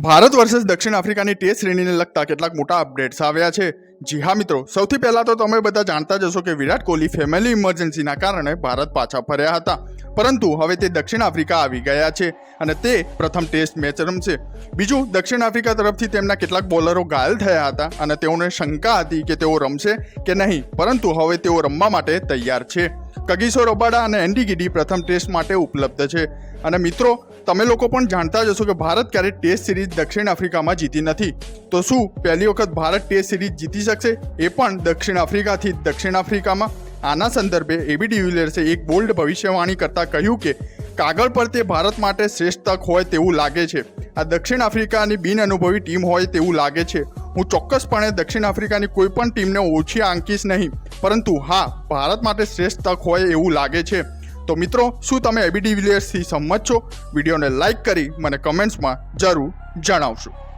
Bharat versus દક્ષિણ આફ્રિકાની test શ્રેણીને લગતા કેટલાક મોટા અપડેટ્સ આવ્યા છે. જી હા, મિત્રો. સૌથી પહેલાં તો તમે બધા જાણતા જ હશો કે વિરાટ કોહલી ફેમિલી ઇમરજન્સીના કારણે ભારત પાછા ફર્યા હતા. પરંતુ હવે તે દક્ષિણ આફ્રિકા આવી ગયા છે અને તે પ્રથમ ટેસ્ટ મેચ રમશે. બીજું, દક્ષિણ આફ્રિકા તરફથી તેમના કેટલાક બોલરો ઘાયલ થયા હતા અને તેઓને શંકા હતી કે તેઓ રમશે કે નહીં. પરંતુ હવે તેઓ રમવા માટે તૈયાર છે. કગીસો રોબાડા અને એન્ડી ગીડી પ્રથમ ટેસ્ટ માટે ઉપલબ્ધ છે. અને મિત્રો તમે લોકો પણ જાણતા જ હશો કે ભારત ક્યારેય ટેસ્ટ સિરીઝ દક્ષિણ આફ્રિકામાં જીતી નથી. તો શું પહેલી વખત ભારત ટેસ્ટ સિરીઝ જીતી શકશે? એ પણ દક્ષિણ આફ્રિકાથી દક્ષિણ આફ્રિકામાં. આના સંદર્ભે એબી ડિવિલિયર્સે એક બોલ્ડ ભવિષ્યવાણી કરતા કહ્યું કે, કાગળ પર તે ભારત માટે શ્રેષ્ઠ તક હોય તેવું લાગે છે. આ દક્ષિણ આફ્રિકાની બિન અનુભવી ટીમ હોય તેવું લાગે છે. હું ચોક્કસપણે દક્ષિણ આફ્રિકાની કોઈ પણ ટીમને ઓછી આંકીશ નહીં. પરંતુ હા, ભારત માટે શ્રેષ્ઠ તક હોય એવું લાગે છે. તો મિત્રો, શું તમે એબી ડિવિલિયર્સથી સંમત છો? વિડીયોને લાઇક કરી મને કમેન્ટ્સમાં જરૂર જણાવશો